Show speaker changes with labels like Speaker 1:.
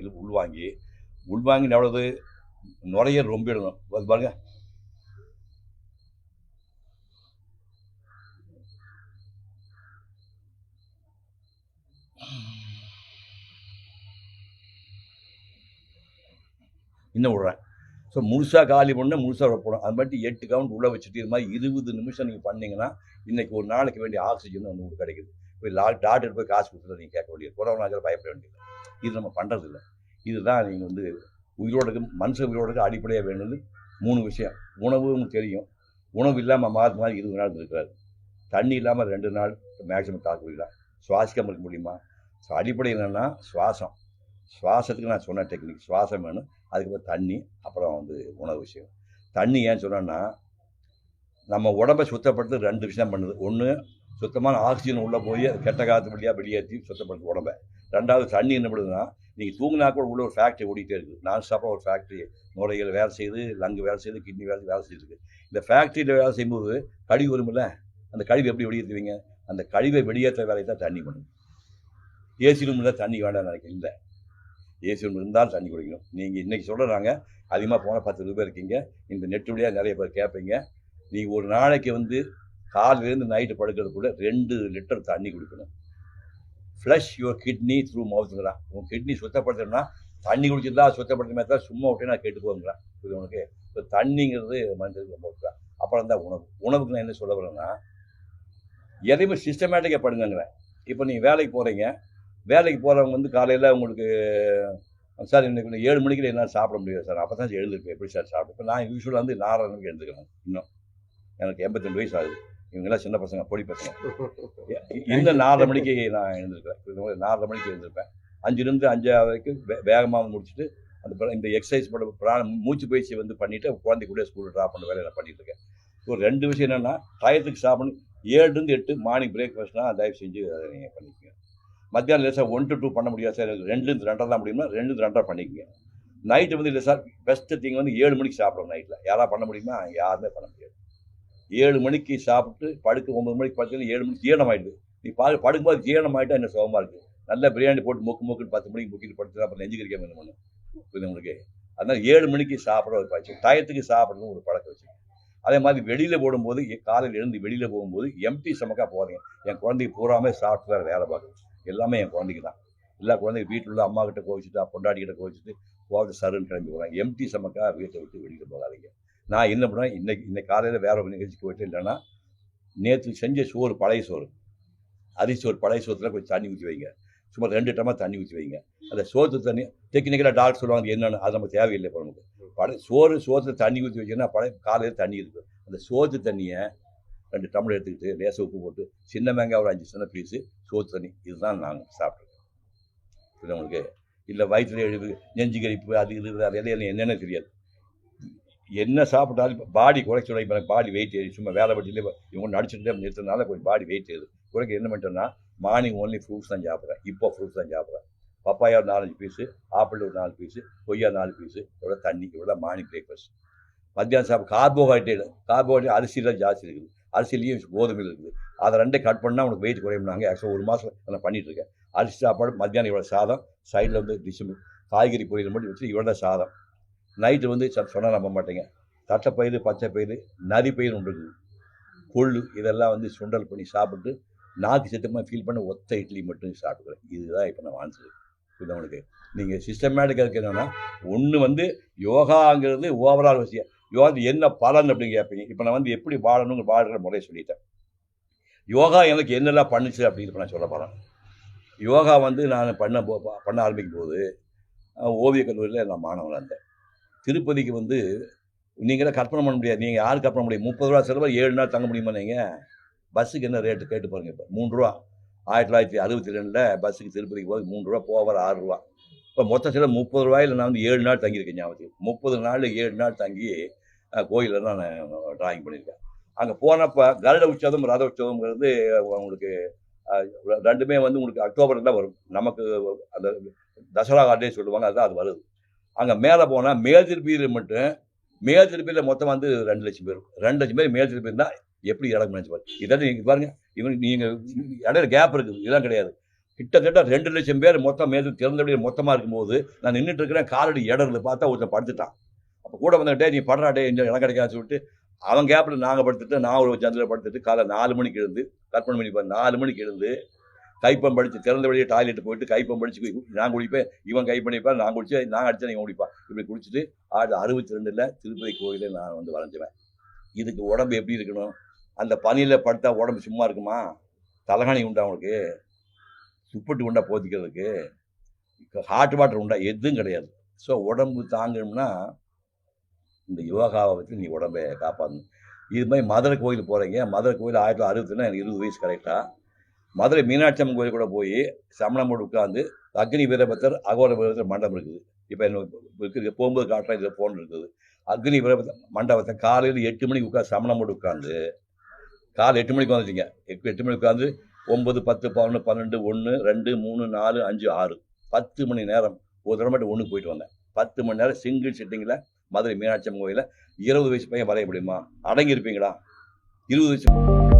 Speaker 1: இது உள்வாங்கி உள்வாங்கி எவ்வளவு? நுரையீரல் ரொம்ப அது பாருங்க. இன்னும் விடுறேன். ஸோ முழுசாக காலி பண்ண முழுசாக போடணும் அது மட்டும் எட்டு கவுண்ட் உள்ளே வச்சுட்டு இது மாதிரி இருபது நிமிஷம் நீங்கள் பண்ணீங்கன்னா இன்னைக்கு ஒரு நாளைக்கு வேண்டிய ஆக்சிஜன் உங்களுக்கு கிடைக்குது. போய் லா டாக்டர் போய் காசு கொடுத்து நீங்கள் கேட்க வேண்டியது. கொரோனாக்கில் பயப்பட வேண்டியது இது நம்ம பண்ணுறதில்ல இதுதான் நீங்கள் வந்து உயிரோடக்கும் மனுஷ உயிரோடக்கும் அடிப்படையாக வேணும்னு மூணு விஷயம். உணவும் தெரியும். உணவு இல்லாமல் மாறி மாறி இருபது நாள் இருக்கிறாரு தண்ணி இல்லாமல் ரெண்டு நாள் மேக்ஸிமம் தாக்கு முடியலாம் சுவாசிக்காமல் இருக்க முடியுமா? ஸோ அடிப்படை என்னென்னா சுவாசம். சுவாசத்துக்கு நான் சொன்ன டெக்னிக் சுவாசம் வேணும். அதுக்கப்புறம் தண்ணி அப்புறம் வந்து உணவு விஷயம். தண்ணி ஏன் சொன்னேன்னா நம்ம உடம்பை சுத்தப்படுத்து ரெண்டு விஷயம் பண்ணுது. ஒன்று சுத்தமான ஆக்சிஜன் உள்ளே போய் அது கெட்ட காற்று வழியாக வெளியேற்றி சுத்தப்படுத்து உடம்பை. ரெண்டாவது தண்ணி என்ன பண்ணுதுன்னா நீங்கள் தூங்கினா கூட உள்ள ஒரு ஃபேக்ட்ரி ஓடிட்டே இருக்குது நான் ஸ்டாப்பாக ஒரு ஃபேக்ட்ரி நுரையீரல் வேலை செய்யுது லங்கு வேலை செய்யுது கிட்னி வேலை வேலை செய்யுது. இந்த ஃபேக்ட்ரியில் வேலை செய்யும்போது கழிவு வரும்ல? அந்த கழிவு எப்படி வெளியேற்றுவீங்க அந்த கழிவை வெளியேற்ற வேலையை தான் தண்ணி பண்ணுது ஏசி ரூமில் தண்ணி வேண்டாம் நினைக்க இல்லை. ஏசி ரூம் இருந்தால் தண்ணி குடிக்கணும். நீங்கள் இன்றைக்கி சொல்கிறாங்க அதிகமாக போனால் பத்து ரூபாய் இருக்கீங்க. இந்த நெட்டு வழியாக நிறைய பேர் கேட்பீங்க நீங்கள் ஒரு நாளைக்கு வந்து காலிலேருந்து நைட்டு படுக்கிறது கூட ரெண்டு லிட்டர் தண்ணி குடிக்கணும். ஃப்ளஷ் யுவர் கிட்னி த்ரூ மவுத்துங்கிறான் உன் கிட்னி சுத்தப்படுத்தணும்னா தண்ணி குடிச்சிருந்தா சுத்தப்படுத்த தான் சும்மா விட்டு நான் கேட்டு போங்கிறான் இது உனக்கு இப்போ தண்ணிங்கிறது மனிதனுக்கு ரொம்ப முக்கியம். அப்புறம் தான் உணவு. உணவுக்கு நான் என்ன சொல்ல வரேன்னா எதையுமே சிஸ்டமேட்டிக்காக பண்ணுங்கிறேன் இப்போ நீங்கள் வேலைக்கு போகிறீங்க வேலைக்கு போகிறவங்க வந்து காலையில் உங்களுக்கு சார் இன்னைக்கு ஏழு மணிக்கு என்னால் சாப்பிட முடியாது சார். அப்போ தான் எழுந்திருப்பேன். எப்படி சார் சாப்பிடுவேன் இப்போ நான் யூஸ்வலாக வந்து நாலரை மணிக்கு எழுந்துக்கிறேன் இன்னும். எனக்கு எண்பத்தெண்டு வயசு ஆகுது. இவங்கெல்லாம் சின்ன பசங்க பொடி பசங்க. இந்த நாலரை மணிக்கு நான் எழுந்திருக்கிறேன். நாலரை மணிக்கு எழுந்திருப்பேன். அஞ்சுலேருந்து அஞ்சு வரைக்கும் வே வேகமாக முடிச்சுட்டு அந்த இந்த எக்ஸசைஸ் பண்ண பிராண மூச்சு பயிற்சி வந்து பண்ணிவிட்டு குழந்தை கூட ஸ்கூலில் ட்ராப் பண்ண வேலையை நான் பண்ணிட்டு இருக்கேன் ஒரு ரெண்டு விஷயம் என்னென்னா டயத்துக்கு சாப்பிடணும். ஏழுலேருந்து எட்டு மார்னிங் பிரேக்ஃபாஸ்ட்லாம் தயவு செஞ்சு அதை நீங்கள் பண்ணிக்கோங்க. மத்தியானம் இல்லை சார் ஒன் டு டூ பண்ண முடியாது சார். எனக்கு ரெண்டுலேருந்து ரெண்டரை தான் முடியுமா? ரெண்டு ரெண்டரை பண்ணிக்கோங்க. நைட்டு வந்து இல்லை சார் பெஸ்ட்டு திங் வந்து ஏழு மணிக்கு சாப்பிடணும் நைட்டில் யாராவது பண்ண முடியுமா? யாருமே பண்ண முடியாது. ஏழு மணிக்கு சாப்பிட்டு படுக்க ஒன்பது மணிக்கு படுத்து ஏழு மணிக்கு ஜீரணம் ஆகிடுது நீ பா படுக்கும்போது ஜீரணம் ஆகிட்டா என்ன சுகமாக இருக்குது நல்லா பிரியாணி போட்டு முக்கு முக்குன்னு பத்து மணிக்கு முக்கிட்டு படுத்து அப்புறம் நெஞ்சு கறிக்காம என்ன பண்ணும்? புரியுது உங்களுக்கு? அதனால் ஏழு மணிக்கு சாப்பிட ஒரு பழக்கம். டயத்துக்கு சாப்பிடணும் ஒரு பழக்கம் வச்சு அதே மாதிரி வெளியில் போடும்போது காலையில் எழுந்து வெளியில் போகும்போது எம்டி சமக்காக போகிறீங்க என் குழந்தைக்கு பூராமே சாப்பிட்டு வேலை பார்க்குது. எல்லாமே என் குழந்தைக்கு தான். எல்லா குழந்தைங்க வீட்டில் உள்ள அம்மா கிட்ட கோவிச்சுட்டு பொண்டாட்டி கிட்ட கோவிச்சுட்டு போகிறது சருன்னு கிளம்பி போகிறாங்க எம்டி சமக்காக வீட்டை விட்டு வெளியில் போகாதீங்க. நான் என்ன பண்ணுவேன் இன்னைக்கு இன்னைக்கு காலையில் வேற ஒரு நிகழ்ச்சிக்கு போயிட்டு இல்லைன்னா நேற்று செஞ்ச சோறு பழைய சோறு. அரிசி சோறு பழைய சோற்றுல கொஞ்சம் தண்ணி ஊற்றி வைங்க. சும்மா ரெண்டு டம்மா தண்ணி ஊற்றி வைங்க. அந்த சோற்று தண்ணி டெக்னிக்கலாக டாக்டர் சொல்லுவாங்க என்னென்னு அது நம்ம தேவையில்லை இப்போ நமக்கு. பழைய சோறு சோற்றுல தண்ணி ஊற்றி வச்சிங்கன்னா பழைய காலையில் தண்ணி இருக்குது அந்த சோற்று தண்ணியை ரெண்டு டம்ளர் எடுத்துக்கிட்டு லேச உப்பு போட்டு சின்ன வெங்காயம் ஒரு அஞ்சு சின்ன பீஸு சோற்று தண்ணி இதுதான் நாங்கள் சாப்பிட்ருக்கோம் இது உங்களுக்கு? இல்லை வயிற்றுல எழுது நெஞ்சு கரிப்பு அது இது அது எல்லாம் என்னென்ன தெரியாது. என்ன சாப்பிட்டாலும் இப்போ பாடி குறைச்சி இப்போ பாடி வெயிட் ஏறி சும்மா வேலை பட்டியில் இவங்க நடிச்சுட்டே நிறுத்தினால கொஞ்சம் பாடி வெயிட் ஏறுது. குறைக்க என்ன பண்ணிட்டேன்னா மார்னிங் ஒன்லி ஃப்ரூட்ஸ் தான் சாப்பிட்றேன். இப்போ ஃப்ரூட்ஸ் தான் சாப்பிட்றேன். பப்பாயா ஒரு நாலஞ்சு பீஸு ஆப்பிள் ஒரு நாலு பீஸு கொய்யா நாலு பீஸு இவ்வளோ தண்ணி இவ்வளோ மார்னிங் பிரேக்ஃபாஸ்ட் மத்தியானம் சாப்பிட கார்போஹைட்ரேட் கார்போஹைட்ரேட் அரிசியில் ஜாஸ்தி இருக்குது. அரிசிலையும் கோதுமையில் இருக்குது. அதை ரெண்டே கட் பண்ணால் உனக்கு வெயிட் குறையும்னாங்க. ஆக்சுவலாக ஒரு மாதம் நான் பண்ணிகிட்டு இருக்கேன். அரிசி சாப்பாடு மத்தியானம் இவ்வளோ சாதம் சைடில் வந்து டிஷ் காய்கறி பொரியல் மட்டும் வச்சு இவ்வளோ சாதம். நைட்டு வந்து சொன்னால் நம்ப மாட்டேங்க தட்டைப்பயிறு பச்சை பயிறு நரி பயிர் ஒன்று இருக்குது. கொள்ளு இதெல்லாம் வந்து சுண்டல் பண்ணி சாப்பிட்டு நாக்கு சத்தமாக ஃபீல் பண்ண ஒத்த இட்லி மட்டும் சாப்பிட்டுக்கிறேன். இதுதான் இப்போ நான் வாழ்ந்துருக்கு இது உங்களுக்கு? நீங்கள் சிஸ்டமேட்டிக்காக இருக்கு ஒன்று வந்து யோகாங்கிறது ஓவரால் விஷயம். யோகா என்ன பலன் அப்படின்னு கேட்பீங்க இப்போ நான் வந்து எப்படி வாழணுங்க வாழ்கிற முறையை சொல்லிட்டேன். யோகா எனக்கு என்னெல்லாம் பண்ணுச்சு அப்படின்னு நான் சொல்ல போகிறேன் யோகா வந்து நான் பண்ண போ- பண்ண ஆரம்பிக்கும் போது ஓவியக் கல்லூரியில் நான் மாணவனாக இருந்தேன். திருப்பதிக்கு வந்து நீங்களே கற்பனை பண்ண முடியாது. நீங்கள் யார் கற்பனை முடியும் முப்பது ரூபா செலவு ஏழு நாள் தங்க முடியுமா நீங்கள் பஸ்ஸுக்கு என்ன ரேட்டு? கேட்டு பாருங்கள் இப்போ. மூணு ரூபா. ஆயிரத்தி தொள்ளாயிரத்தி அறுபத்தி ரெண்டில் பஸ்ஸுக்கு திருப்பதிக்கு போய் மூணு ரூபா போவர் ஆறு ரூபா. இப்போ மொத்த செலவு முப்பது ரூபாயில் நான் வந்து ஏழு நாள் தங்கியிருக்கேன் ஞாபகத்துக்கு. முப்பது நாள் ஏழு நாள் தங்கி கோயிலில் தான் நான் டிராயிங் பண்ணியிருக்கேன். அங்கே போனப்போ கருட உற்சவம் ரத உற்சவங்கிறது உங்களுக்கு ரெண்டுமே வந்து உங்களுக்கு அக்டோபரில் தான் வரும். நமக்கு அந்த தசரா காட்டே சொல்லுவாங்க அதுதான் அது வருது. அங்கே மேலே போனால் மேல் திருப்பியில் மட்டும் மேல் திருப்பியில் மொத்தம் வந்து ரெண்டு லட்சம் பேர் ரெண்டு லட்சம் பேர் மேல் திருப்பி இருந்தால் எப்படி இடம் நினச்சி பாரு. இதாவது நீங்கள் பாருங்கள் இவன் நீங்கள் இடையில கேப் இருக்குது இதெல்லாம் கிடையாது. கிட்டத்தட்ட ரெண்டு லட்சம் பேர் மொத்தம் மேல் திறந்தபடி மொத்தமாக இருக்கும்போது நான் நின்றுட்டு இருக்கிறேன். காலடி இடர்ல பார்த்தா ஒருத்தன் படுத்துட்டான். அப்போ கூட வந்துட்டே நீ படுறா டே இடம் கிடைக்காது சொல்லிட்டு அவன் கேப்பில் நாங்கள் படுத்துட்டு நான் ஒரு ஜந்தில் படுத்துட்டு காலை நாலு மணிக்கு எழுந்து கற்பனை பண்ணி நாலு மணிக்கு எழுந்து கைப்பம் படித்து திறந்த வழியே டாய்லெட் போயிட்டு கைப்பம் படித்து நான் குடிப்பேன் இவன் கை பண்ணிப்பான் நான் குடிச்சு நான் அடித்தேன் இவன் குடிப்பான். இப்படி குடிச்சிட்டு ஆயிரத்தி அறுபத்தி ரெண்டில் திருப்பதி கோயிலில் நான் வந்து வரைஞ்சுவேன். இதுக்கு உடம்பு எப்படி இருக்கணும்? அந்த பனியில் படுத்தா உடம்பு சும்மா இருக்குமா? தலகாணி உண்டா உனக்கு? துப்பட்டு உண்டா போத்திக்கிறதுக்கு? ஹாட் வாட்டர் உண்டா? எதுவும் கிடையாது. ஸோ உடம்பு தாங்கணும்னா இந்த யோகாவை வச்சு நீ உடம்பை காப்பாற்றணும் இது மாதிரி மதுரை கோயில் போகிறீங்க மதுரை கோயில் ஆயிரத்தி தொள்ளாயிரத்தி அறுபத்தினா எனக்கு இருபது வயசு கரெக்டாக மதுரை மீனாட்சி அம்மன் கோயில் கூட போய் சமணமோடு உட்காந்து அக்னி வீரபத்தர் அகோர வீரபத்தர் மண்டபம் இருக்குது. இப்போ இருக்குது? போகும்போது காட்டுறேன் இதில் ஃபோன் இருக்குது. அக்னி வீரபத்தர் மண்டபத்தை காலையில் எட்டு மணிக்கு உட்காந்து சமணமோடு உட்காந்து காலை எட்டு மணிக்கு வந்துட்டீங்க எட்டு எட்டு மணிக்கு உட்காந்து ஒம்பது பத்து பதினொன்று பன்னெண்டு ஒன்று ரெண்டு மூணு நாலு அஞ்சு ஆறு. பத்து மணி நேரம் ஒரு தடவை மட்டும் ஒன்றுக்கு போயிட்டு வந்தேன். பத்து மணி நேரம் சிங்கிள் சிட்டிங்கில் மதுரை மீனாட்சி அம்மன் கோயிலில் இருபது வயசு பையன் வரைய முடியுமா? அடங்கியிருப்பீங்களா? இருபது வயசு